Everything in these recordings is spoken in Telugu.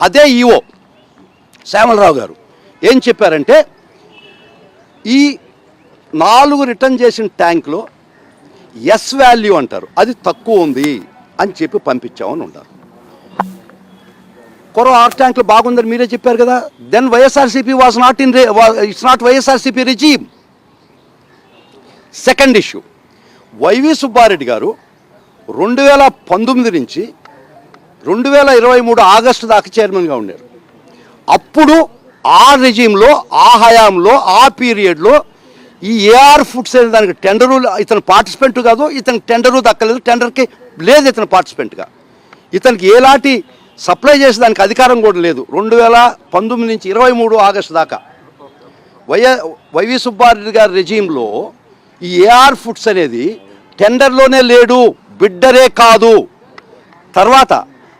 అదే ఈఓ శ్యామలరావు గారు ఏం చెప్పారంటే ఈ నాలుగు రిటర్న్ చేసిన ట్యాంక్లో ఎస్ వాల్యూ అంటారు అది తక్కువ ఉంది అని చెప్పి పంపించామని ఉంటారు కొరో ఆర్ ట్యాంకులు బాగుందని మీరే చెప్పారు కదా then YSRCP was not in its not YSRCP regime. Second issue YV Subba Reddy గారు రెండు వేల పంతొమ్మిది నుంచి రెండు వేల ఇరవై మూడు ఆగస్టు దాకా చైర్మన్గా ఉన్నారు అప్పుడు ఆ రెజీంలో ఆ హయాంలో ఆ పీరియడ్లో ఈ ఏఆర్ ఫుడ్స్ అనే దానికి టెండరు ఇతను పార్టిసిపెంట్ కాదు ఇతనికి టెండరు దక్కలేదు టెండర్కి లేదు ఇతను పార్టిసిపెంట్గా. ఇతనికి ఎలాంటి సప్లై చేసే దానికి అధికారం కూడా లేదు. రెండు వేల పంతొమ్మిది నుంచి ఇరవై మూడు ఆగస్టు దాకా. వైఎ వైవి సుబ్బారెడ్డి గారి రెజీంలో ఈ ఏఆర్ ఫుడ్స్ అనేది టెండర్లోనే లేడు బిడ్డరే కాదు. తర్వాత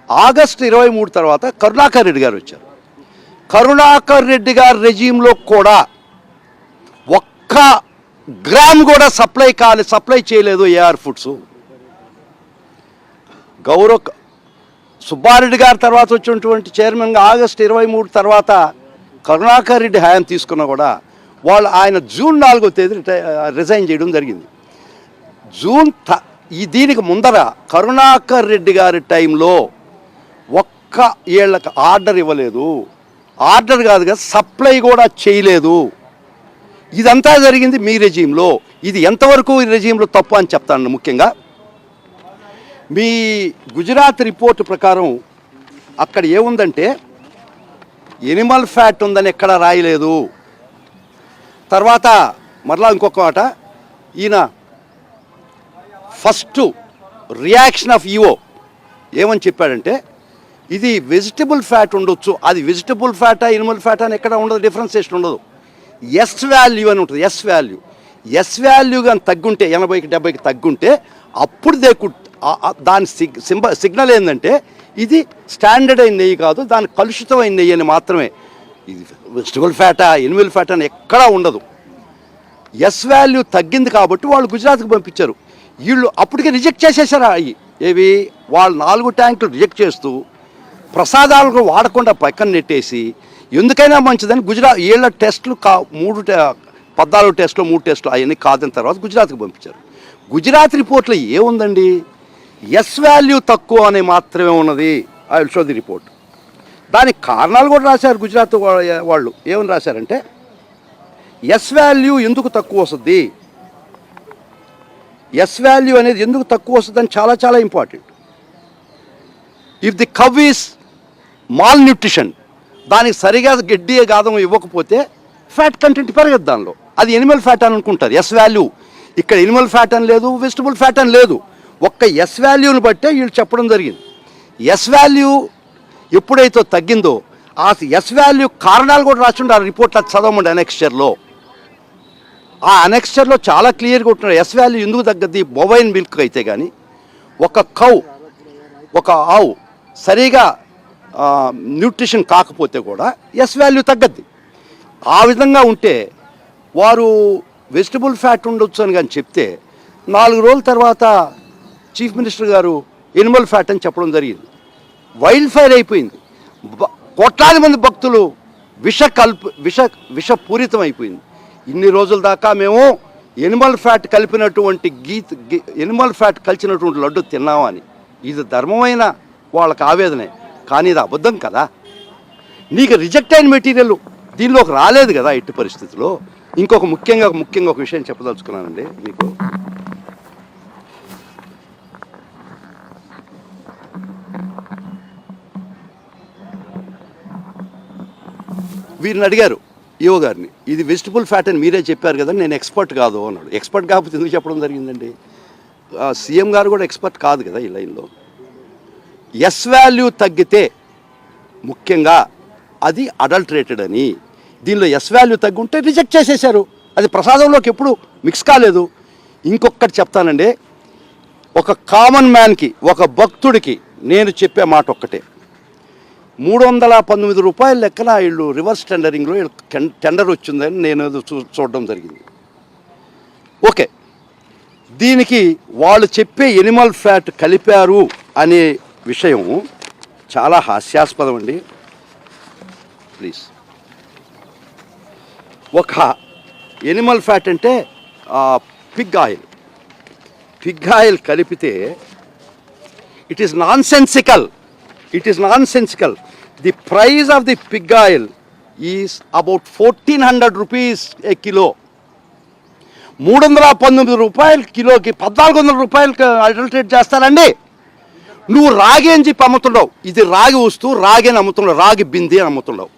ఆగస్టు ఇరవై మూడు తర్వాత కరుణాకర్ రెడ్డి గారు వచ్చారు. కరుణాకర్ రెడ్డి గారి రెజీంలో కూడా ఒక్క గ్రామ్ కూడా సప్లై కాలే సప్లై చేయలేదు ఏఆర్ ఫుడ్స్. గౌరవ్ సుబ్బారెడ్డి గారి తర్వాత వచ్చినటువంటి చైర్మన్గా ఆగస్టు ఇరవై మూడు తర్వాత కరుణాకర్ రెడ్డి హయాం తీసుకున్నా కూడా వాళ్ళు ఆయన జూన్ నాలుగో తేదీ రిజైన్ చేయడం జరిగింది. జూన్ ఈ దీనికి ముందర కరుణాకర్ రెడ్డి గారి టైంలో ఒక్క ఏళ్ళకి ఆర్డర్ ఇవ్వలేదు. ఆర్డర్ కాదు కదా సప్లై కూడా చేయలేదు. ఇదంతా జరిగింది మీ రెజీంలో ఇది ఎంతవరకు ఈ రెజీంలో తప్పు అని చెప్తాను ముఖ్యంగా. మీ గుజరాత్ రిపోర్ట్ ప్రకారం అక్కడ ఏముందంటే ఎనిమల్ ఫ్యాట్ ఉందని ఎక్కడ రాయలేదు. తర్వాత మరలా ఇంకొక మాట ఈయన ఫస్ట్ రియాక్షన్ ఆఫ్ ఈవో ఏమని చెప్పాడంటే ఇది వెజిటబుల్ ఫ్యాట్ ఉండొచ్చు. అది వెజిటబుల్ ఫ్యాటా ఎనిమల్ ఫ్యాటా అని ఎక్కడ ఉండదు డిఫరెన్సేషన్ ఉండదు. ఎస్ వాల్యూ అని ఉంటుంది ఎస్ వాల్యూ ఎస్ వాల్యూ కానీ తగ్గుంటే ఎనభైకి డెబ్బైకి తగ్గుంటే అప్పుడు దే కుడ్ దాని సిగ్ సింబ సిగ్నల్ ఏంటంటే ఇది స్టాండర్డ్ అయిన నెయ్యి కాదు దాని కలుషితమైన నెయ్యి అని మాత్రమే. ఇది వెజిటబుల్ ఫ్యాటా ఎనిమల్ ఫ్యాట్ అని ఎక్కడా ఉండదు. ఎస్ వాల్యూ తగ్గింది కాబట్టి వాళ్ళు గుజరాత్కి పంపించారు. వీళ్ళు అప్పటికే రిజెక్ట్ చేసేసారా అవి ఏవి? వాళ్ళు నాలుగు ట్యాంకులు రిజెక్ట్ చేస్తూ ప్రసాదాలకు వాడకుండా పక్కన నెట్టేసి ఎందుకైనా మంచిదని గుజరాత్ ఏళ్ళ టెస్టులు కా మూడు పద్నాలుగు టెస్టులు మూడు టెస్టులు అవన్నీ కాదని తర్వాత గుజరాత్కి పంపించారు. గుజరాత్ రిపోర్ట్లో ఏముందండి? ఎస్ వాల్యూ తక్కువ అని మాత్రమే ఉన్నది I will show the report. దానికి కారణాలు కూడా రాశారు గుజరాత్ వాళ్ళు. ఏమని రాశారంటే ఎస్ వాల్యూ ఎందుకు తక్కువ వస్తుంది? ఎస్ వాల్యూ అనేది ఎందుకు తక్కువ వస్తుంది అని చాలా చాలా important. If the cow is malnutrition దానికి సరిగా గడ్డి గాదం ఇవ్వకపోతే ఫ్యాట్ కంటెంట్ పెరగదు దానిలో. అది ఎనిమల్ ఫ్యాట్ అని అనుకుంటారు ఎస్ వాల్యూ ఇక్కడ ఎనిమల్ ఫ్యాట్ అని లేదు వెజిటబుల్ ఫ్యాట్ అని లేదు. ఒక్క ఎస్ వాల్యూని బట్టే వీళ్ళు చెప్పడం జరిగింది. ఎస్ వాల్యూ ఎప్పుడైతే తగ్గిందో ఆ ఎస్ వాల్యూ కారణాలు కూడా రాసిండు ఆ రిపోర్ట్ అది చదవమండి అనెక్స్చర్లో. ఆ అనెక్స్చర్లో చాలా క్లియర్గా ఉంటున్నారు ఎస్ వాల్యూ ఎందుకు తగ్గద్ది? బొవైన్ మిల్క్ అయితే కానీ ఒక కౌ ఒక ఆవు సరిగా న్యూట్రిషన్ కాకపోతే కూడా ఎస్ వాల్యూ తగ్గద్ది. ఆ విధంగా ఉంటే వారు వెజిటబుల్ ఫ్యాట్ ఉండొచ్చు అని కానీ చెప్తే నాలుగు రోజుల తర్వాత చీఫ్ మినిస్టర్ గారు ఎనిమల్ ఫ్యాట్ అని చెప్పడం జరిగింది. వైల్డ్ ఫైర్ అయిపోయింది. కొట్లాది కోట్లాది మంది భక్తులు విష కల్ప విష విషపూరితం అయిపోయింది. ఇన్ని రోజుల దాకా మేము ఎనిమల్ ఫ్యాట్ కలిపినటువంటి గీత్ ఎనిమల్ ఫ్యాట్ కలిసినటువంటి లడ్డు తిన్నామని. ఇది ధర్మమైన వాళ్ళకి ఆవేదనే. కానీ ఇది అబద్ధం కదా. నీకు రిజెక్ట్ అయిన మెటీరియల్ దీనిలోకి రాలేదు కదా ఎట్టి పరిస్థితిలో ఇంకొక ముఖ్యంగా ముఖ్యంగా ఒక విషయం చెప్పదలుచుకున్నానండి మీకు. వీరిని అడిగారు ఈఓ గారిని ఇది వెజిటబుల్ ఫ్యాట్ అని మీరే చెప్పారు కదా నేను ఎక్స్పర్ట్ కాదు అన్నాడు. ఎక్స్పర్ట్ కాకపోతే ఎందుకు చెప్పడం జరిగిందండి? సీఎం గారు కూడా ఎక్స్పర్ట్ కాదు కదా ఈ లైన్లో. ఎస్ వాల్యూ తగ్గితే ముఖ్యంగా అది అడల్టరేటెడ్ అని. దీనిలో ఎస్ వాల్యూ తగ్గుంటే రిజెక్ట్ చేసేసారు. అది ప్రసాదంలోకి ఎప్పుడు మిక్స్ కాలేదు. ఇంకొకటి చెప్తానండి. ఒక కామన్ మ్యాన్కి ఒక భక్తుడికి నేను చెప్పే మాట ఒక్కటే. మూడు వందల పంతొమ్మిది రూపాయల లెక్కన వీళ్ళు రివర్స్ టెండరింగ్లో టెండర్ వచ్చిందని నేను చూ చూడడం జరిగింది. ఓకే. దీనికి వాళ్ళు చెప్పే ఎనిమల్ ఫ్యాట్ కలిపారు అనే విషయం చాలా హాస్యాస్పదం అండి ప్లీజ్ ఒక ఎనిమల్ ఫ్యాట్ అంటే పిగ్ ఆయిల్ పిగ్ ఆయిల్ కలిపితే it is nonsensical it is nonsensical the price of the pig oil is about fourteen hundred rupees a kilo మూడు వందల పంతొమ్మిది రూపాయలు కిలోకి పద్నాలుగు వందల రూపాయలకి అడల్టేట్ చేస్తారండి. నువ్వు రాగి అని చెప్పి అమ్ముతున్నావు ఇది రాగి వస్తువు రాగి అని అమ్ముతున్నావు రాగి బింది అని అమ్ముతున్నావు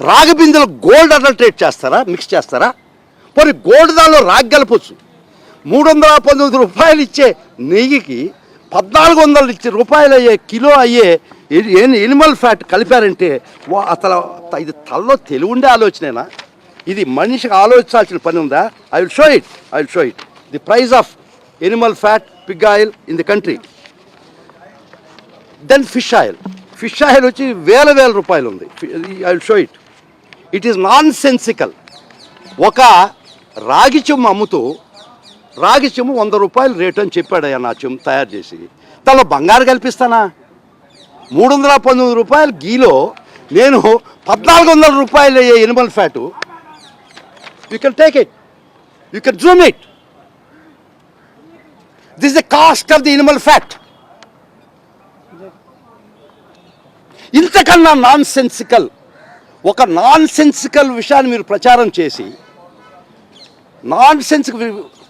రాగి బిందెలో గోల్డ్ అడల్ట్రేట్ చేస్తారా? మిక్స్ చేస్తారా? పోనీ గోల్డ్ దానిలో రాగి కలపచ్చు. మూడు వందల పంతొమ్మిది రూపాయలు ఇచ్చే నెయ్యికి పద్నాలుగు వందలు ఇచ్చే రూపాయలు అయ్యే కిలో అయ్యే ఎనిమల్ ఫ్యాట్ కలిపారంటే ఓ అసలు ఇది తలలో తెలివుండే ఆలోచనేనా? ఇది మనిషికి ఆలోచించాల్సిన పని ఉందా? I will show it I will show it the price of animal fat pig oil in the country then fish oil fish oil వచ్చి వేల వేల రూపాయలు ఉంది I will show it it is nonsensical ఒక రాగి చెమ్ము అమ్ముతూ రాగి చెమ్ము వంద రూపాయలు రేటు అని చెప్పాడయ్యా నా చెమ్ము తయారు చేసి. తనలో బంగారు కల్పిస్తానా? మూడు వందల పంతొమ్మిది రూపాయలు గీలో నేను పద్నాలుగు వందల రూపాయలు అయ్యే animal fat. You can take it you can zoom it this the cost of the animal fat ఇంతకన్నా నాన్ సెన్సికల్ ఒక నాన్ సెన్సికల్ విషయాన్ని మీరు ప్రచారం చేసి నాన్ సెన్స్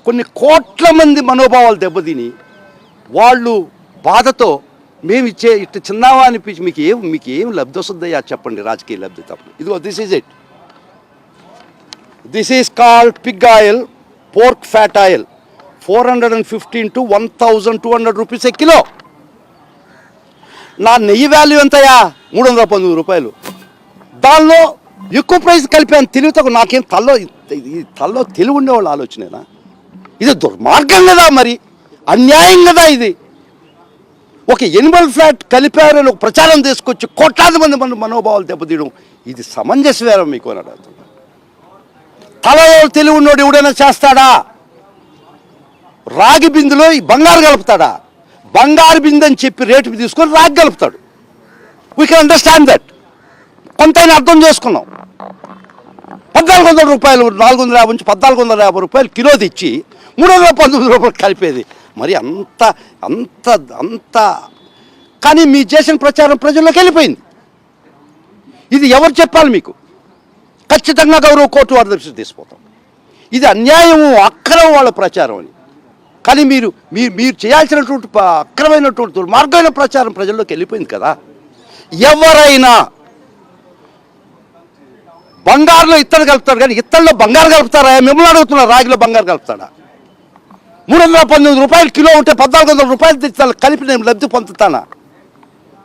కొన్ని కోట్ల మంది మనోభావాలు దెబ్బతిని వాళ్ళు బాధతో మేము ఇచ్చే ఇట్ట చిన్నవా అనిపించి మీకు ఏం మీకు ఏం లబ్ధి వస్తుందయ్యా చెప్పండి రాజకీయ లబ్ధి తప్ప. ఇదిగో this is it this is called pig oil pork fat oil four hundred and fifteen to one thousand two hundred rupees a kilo నా నెయ్యి వాల్యూ ఎంతయా మూడు వందల పంతొమ్మిది రూపాయలు. దానిలో ఎక్కువ ప్రైస్ కలిపాను. తెలివితో నాకేం తల్లో ఇది తల్లో తెలివి ఉండేవాళ్ళు ఆలోచనేనా? ఇది దుర్మార్గం కదా మరి. అన్యాయం కదా ఇది. ఒక ఎనిమల్ ఫ్లాట్ కలిపారని ఒక ప్రచారం తీసుకొచ్చి కోట్లాది మంది మన మనోభావాలు దెబ్బతీయడం ఇది సమంజసవేరం మీకు అని అడుగుతున్నా. తల తెలివి ఉన్నోడు ఎవడైనా చేస్తాడా? రాగి బిందులో ఈ బంగారు కలుపుతాడా? బంగారు బిందని చెప్పి రేటు తీసుకొని రాగలుపుతాడు. వీ కెన్ అండర్స్టాండ్ దట్ కొంతైనా అర్థం చేసుకున్నాం. పద్నాలుగు వందల రూపాయలు నాలుగు వందల యాభై నుంచి పద్నాలుగు వందల యాభై రూపాయలు కిలో తెచ్చి మూడు వందల పంతొమ్మిది రూపాయలు కలిపేది. మరి అంత అంత అంత. కానీ మీ చేసిన ప్రచారం ప్రజల్లోకి వెళ్ళిపోయింది. ఇది ఎవరు చెప్పాలి మీకు? ఖచ్చితంగా గౌరవ కోర్టు వారి దృష్టి తీసుకుపోతాం. ఇది అన్యాయము అక్రమం వాళ్ళ ప్రచారం అని. కానీ మీరు మీరు మీరు చేయాల్సినటువంటి అక్రమైనటువంటి దుర్మార్గమైన ప్రచారం ప్రజల్లోకి వెళ్ళిపోయింది కదా. ఎవరైనా బంగారులో ఇత్తడి కలుపుతారు కానీ ఇత్తడిలో బంగారు కలుపుతారా? మిమ్మల్ని అడుగుతున్నారు రాగిలో బంగారు కలుపుతాడా? మూడు వందల పంతొమ్మిది రూపాయలు కిలో ఉంటే పద్నాలుగు వందల రూపాయలు తెచ్చాను కలిపి నేను లబ్ధి పొందుతానా?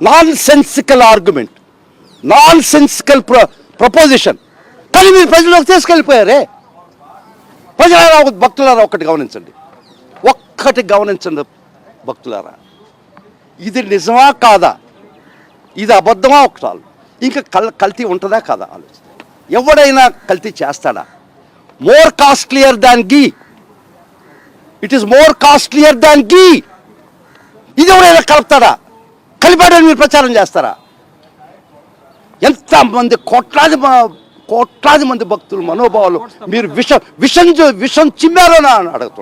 Nonsensical argument nonsensical ప్ర ప్రపోజిషన్ కానీ మీరు ప్రజల్లోకి తీసుకెళ్ళిపోయారే? ప్రజలారా ఒక భక్తులారా ఒకటి గమనించండి. ఒక్కటి గమనించండి భక్తులారా. ఇది నిజమా కాదా? ఇది అబద్ధమా ఒకటాలు ఇంకా కల్ కల్తీ ఉంటుందా కాదా? ఆలోచన ఎవడైనా కల్తీ చేస్తాడా? More costlier than ghee. It is more costlier than ghee. ఇది ఎవడైనా కలుపుతాడా? కలిపాడని మీరు ప్రచారం చేస్తారా? ఎంత మంది కోట్లాది కోట్లాది మంది భక్తులు మనోభావాలు మీరు విషం విషం విషం చిమ్మారో అని అడుగుతున్నారు.